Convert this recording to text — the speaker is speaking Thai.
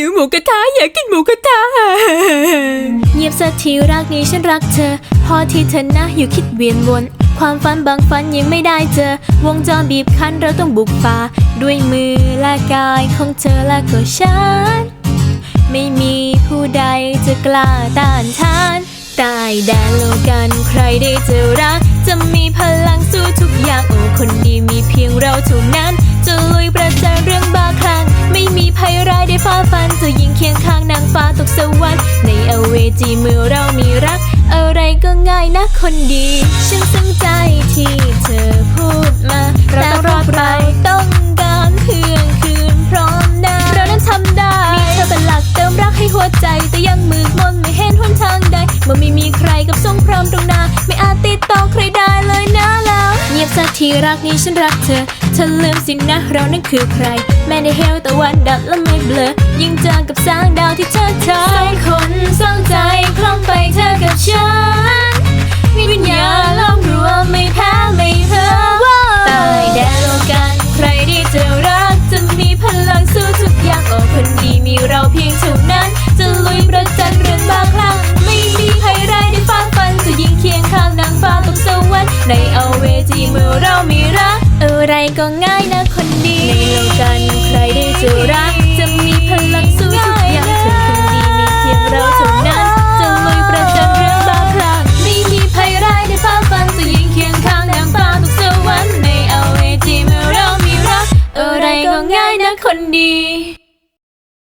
หิวหมูกระทะอยากกินหมูกระทะเงียบสักทีรักนี้ฉันรักเธอ พอที่เธอนะอยู่คิดเวียนวนความฝันบางฝันยังไม่ได้เจอ วงจรบีบคั้นเราต้องบุกฝ่าด้วยมือและกายของเธอและก็ฉัน ไม่มีผู้ใดจะกล้าต้านทานใตายแดนโลกันใครได้เจอรัก จะมีพลังสู้ทุกอย่างโอ้คนดีมีเพียงเราเท่านั้น จะลุยประจันเรื่องบ้าคลั่งไม่มีภัยร้ายได้ ฟ้าฟันจะยิงเคียงข้างนางฟ้าตกสวรรค์ในเอเวจีเมื่อเรามีรัก อะไรก็ง่ายนะคนดี ฉันซึ้งใจที่เธอพูดมาเราต้องรอดไปต้องการเพื่อนคืนพร้อมได้เรานั้นทำได้มีเธอเป็นหลักเติมรักให้หัวใจแต่ยังมืดมนไม่เห็นหนทางใดเมื่อไม่มีใครกับทรงพร้อมตรงหน้าไม่อาจติดต่อใครได้เลยนะแล้ว เงียบสักทีรักนี้ฉันรักเธอ ธอลืมสินะเรานั้นคือใคร แม้ในเฮลตะวันดับและไม่เบลอ ยิ่งเจอกับแสงดาวที่เธอทายสองคนสองใจคล้องไปเธอกับฉันวิญญาณล้อมรัวไม่แพ้ไม่เพ้อตายแดนโลกันใครที่จะรักจะมีพลังสู้ทุกอย่างโอ้คนดีมีเราเพียงเท่านั้น จะลุยประจันเรื่องบางครั้งไม่มีใครร้ายได้ฟ้าฟันจะยิงเคียงข้างนางฟ้าตกสวรรค์ในเอาเวจีเมื่อเรามีร ก็ง่ายนะคนดีในโลกกันใครได้จะรัก จะมีพลังสู้ทุกอย่างถึงคนดีมีเพียงเราเท่านั้นจะลุยประจันเรื่องบางครั้งไม่มีภัยร้ายในฟ้าฟันจะยิงเคียงข้างนางฟ้าทุกสวรรค์ในเอาเวทีเมื่อเรามีรัก อะไรก็ง่ายนะคนดี